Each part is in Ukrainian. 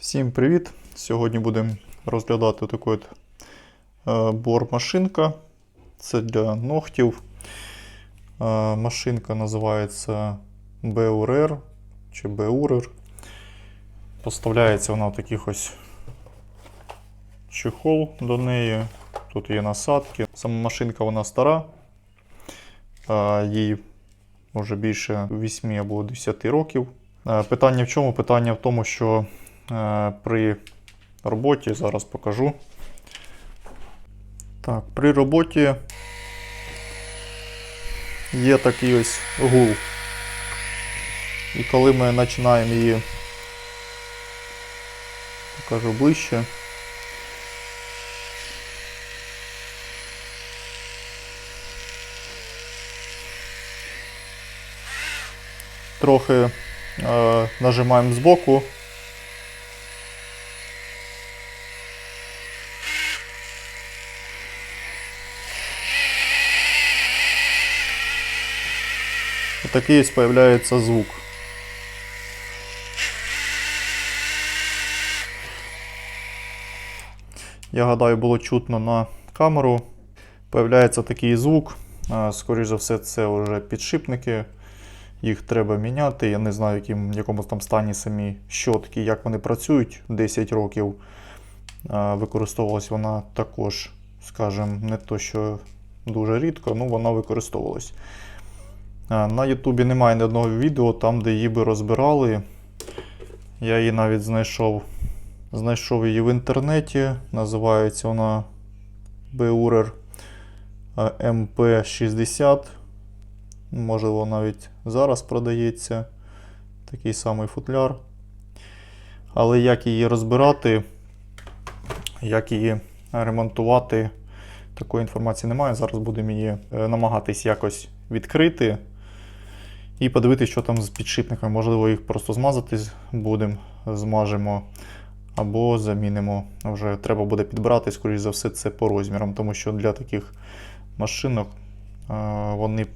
Всім привіт! Сьогодні будемо розглядати таку от е, бор-машинка. Це для ногтів. Е, Машинка називається BURR чи BURR. Поставляється вона в таких ось чехол до неї. Тут є насадки. Сама машинка вона стара. Е, Їй вже більше 8 або 10 років. Питання в чому? Питання в тому, що при роботі зараз покажу. Так, при роботі є такий ось гул. І коли ми починаємо її, покажу ближче. Трохи е, нажимаємо збоку. І такий ось появляється звук. Я гадаю, було чутно на камеру. Появляється такий звук. Скоріше за все, це вже підшипники. Їх треба міняти. Я не знаю, яким, в якому там стані самі щотки, як вони працюють 10 років. Використовувалась вона також, скажімо, не то, що дуже рідко, але вона використовувалась. На Ютубі немає ні одного відео, там, де її би розбирали. Я її навіть знайшов. Знайшов її в інтернеті. Називається вона BURER MP60. Можливо, навіть зараз продається такий самий футляр. Але як її розбирати, як її ремонтувати, такої інформації немає. Зараз будемо її е, намагатись якось відкрити і подивитися, що там з підшипниками. Можливо, їх просто змазати будемо, змажемо або замінимо. Вже треба буде підбирати, скоріш за все, це по розмірам, тому що для таких машинок е, вони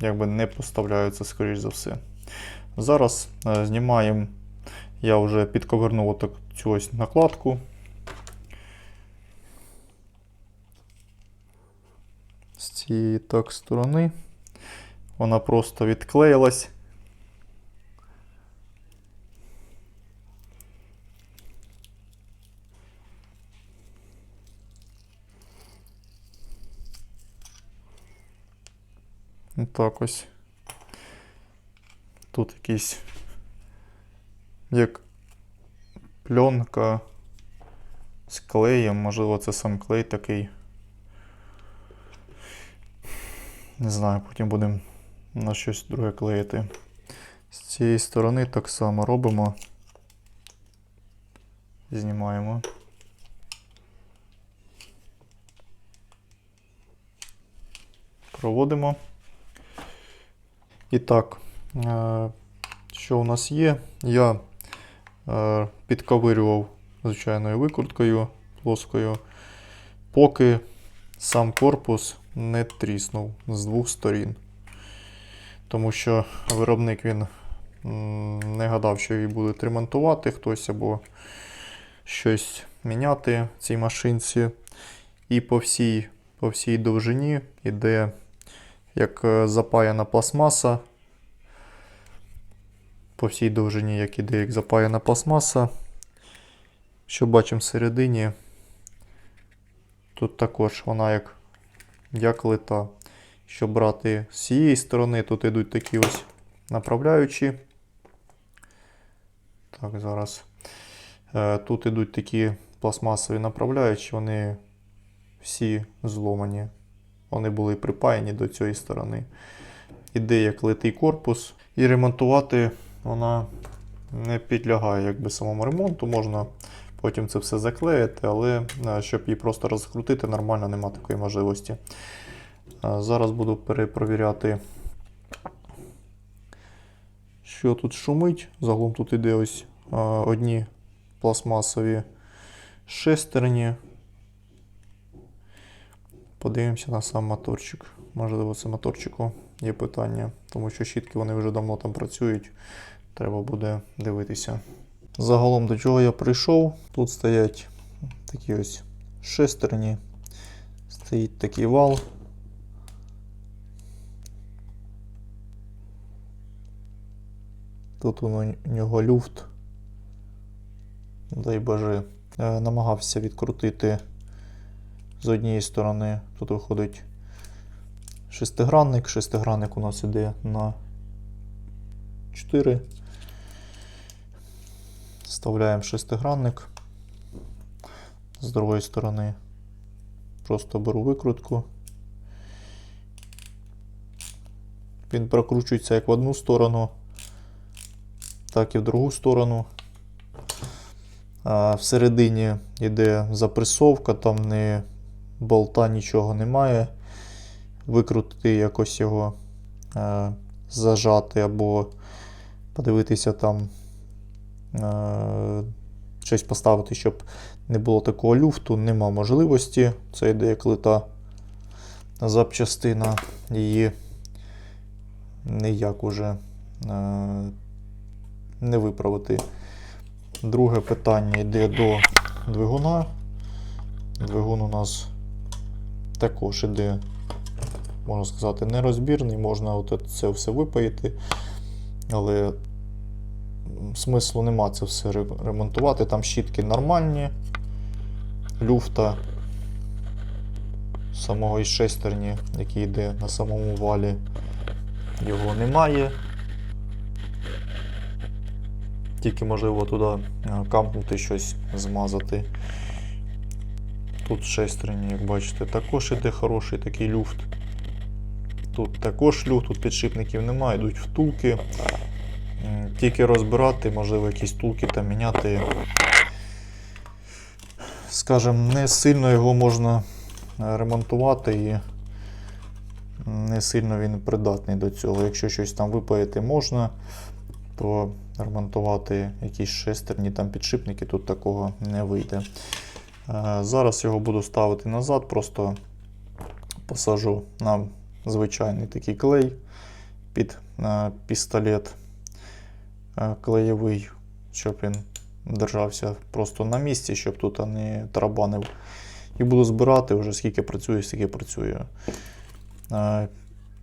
якби не поставляються, скоріш за все. Зараз е, знімаємо, я вже підковернув отак цю ось накладку. З цієї так сторони. Вона просто відклеїлась. Так ось. Тут якийсь як пленка з клеєм, можливо, це сам клей такий. Не знаю, потім будемо на щось друге клеїти. З цієї сторони так само робимо. Знімаємо. Проводимо. І так, е, що у нас є? Я е, підковирював звичайною викруткою плоскою, поки сам корпус не тріснув з двох сторін. Тому що виробник він не гадав, що її будуть ремонтувати хтось або щось міняти в цій машинці. І по всій, по всій довжині йде як е, запаяна пластмаса. По всій довжині, як іде як запаяна пластмаса. Що бачимо всередині, тут також вона як, як лита. Щоб брати з цієї сторони, тут йдуть такі ось направляючі. Так, зараз. Е, Тут йдуть такі пластмасові направляючі, вони всі зломані. Вони були припаяні до цієї сторони. Іде як литий корпус. І ремонтувати вона не підлягає якби самому ремонту. Можна потім це все заклеїти, але е, щоб її просто розкрутити, нормально нема такої можливості. Зараз буду перепровіряти, що тут шумить. Загалом тут іде ось одні пластмасові шестерні. Подивимося на сам моторчик. Можливо, це моторчику є питання, тому що щітки вони вже давно там працюють. Треба буде дивитися. Загалом до чого я прийшов, тут стоять такі ось шестерні, стоїть такий вал. Тут у нього люфт. Дай Боже. Е, Намагався відкрутити з однієї сторони. Тут виходить шестигранник. Шестигранник у нас іде на 4. Вставляємо шестигранник. З другої сторони просто беру викрутку. Він прокручується як в одну сторону, так і в другу сторону. Всередині йде запресовка, там не болта нічого немає. Викрутити якось його е, зажати або подивитися там е, щось поставити, щоб не було такого люфту, нема можливості. Це йде як лита запчастина, її ніяк уже е, не виправити. Друге питання йде до двигуна. Двигун у нас також іде, можна сказати, нерозбірний, можна от це все випаїти, але смислу нема це все ремонтувати. Там щітки нормальні, люфта самого із шестерні, який йде на самому валі, його немає. Тільки можливо туди е, кампнути щось змазати. Тут шестерні, як бачите, також іде хороший такий люфт. Тут також люфт, тут підшипників немає, йдуть втулки. Тільки розбирати, можливо, якісь втулки та міняти. Скажем, не сильно його можна е, ремонтувати і не сильно він придатний до цього. Якщо щось там випаяти можна, то ремонтувати якісь шестерні там підшипники тут такого не вийде. Е, Зараз його буду ставити назад, просто посажу на звичайний такий клей під е, пістолет е, клеєвий, щоб він держався просто на місці, щоб тут не тарабанив. І буду збирати вже скільки працює, скільки працює. Е,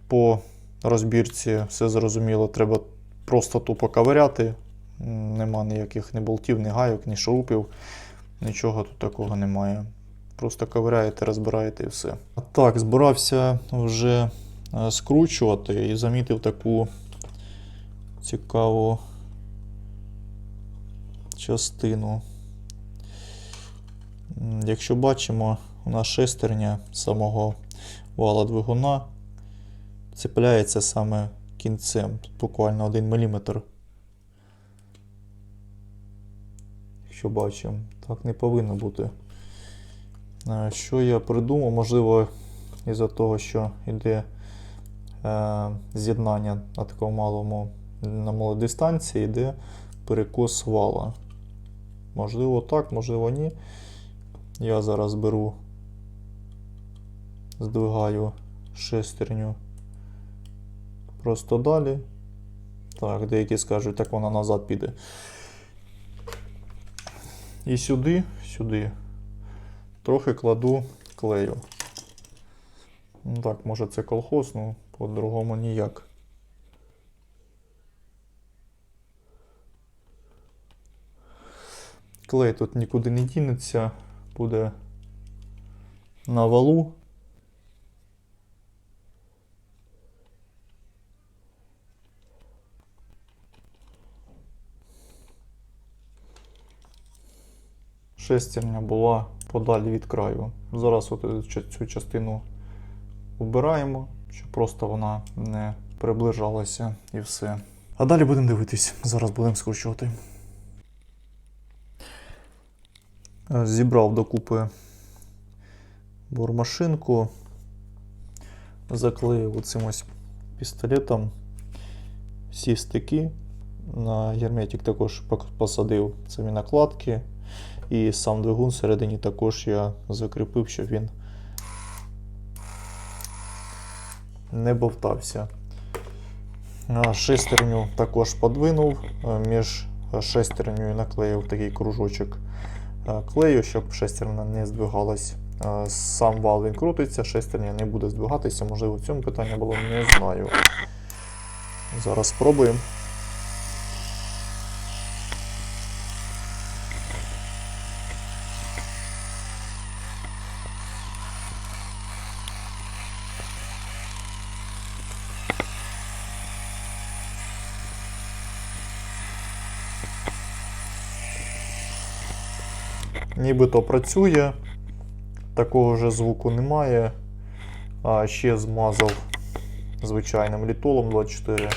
По розбірці все зрозуміло, треба просто тупо ковиряти. Нема ніяких ні болтів, ні гайок, ні шурупів. Нічого тут такого немає. Просто ковиряєте, розбираєте і все. Так, збирався вже е, скручувати і замітив таку цікаву частину. Якщо бачимо, у нас шестерня самого вала двигуна цепляється саме кінцем, буквально 1 мм. Якщо бачимо, так не повинно бути. Е, Що я придумав, можливо, із-за того, що йде е, з'єднання на такому малому на малій дистанції, йде перекос вала. Можливо, так, можливо, ні. Я зараз беру, здвигаю шестерню просто далі. Так, деякі скажуть, так вона назад піде. І сюди, сюди трохи кладу клею. Ну так, може це колхоз, ну по-другому ніяк. Клей тут нікуди не дінеться, буде на валу. Шестерня була подалі від краю. Зараз от цю- цю частину убираємо, щоб просто вона не приближалася і все. А далі будемо дивитись. Зараз будемо скручувати. Е, Зібрав докупи бормашинку, заклеїв оцим ось пістолетом всі стики. На герметик також посадив самі накладки. І сам двигун всередині також я закріпив, щоб він не бовтався. Шестерню також подвинув е, між шестерню і наклеїв такий кружочок е, клею, щоб шестерня не здвигалась. Е, Сам вал він крутиться, шестерня не буде здвигатися. Можливо, в цьому питання було, не знаю. Зараз спробуємо. Нібито працює, такого ж звуку немає. А ще змазав звичайним літолом 24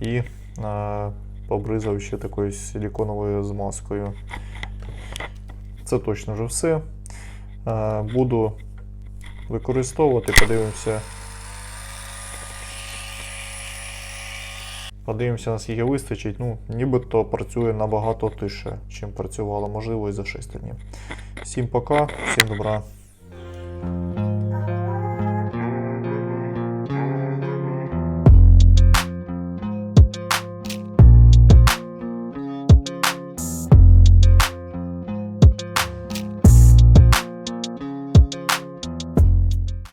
і а, побризав ще такою силіконовою змазкою. Це точно вже все. А, буду використовувати, подивимося. Подивимося, наскільки вистачить. Ну, нібито працює набагато тише, чим працювало можливо і за 6 днів. Всім пока, всім добра.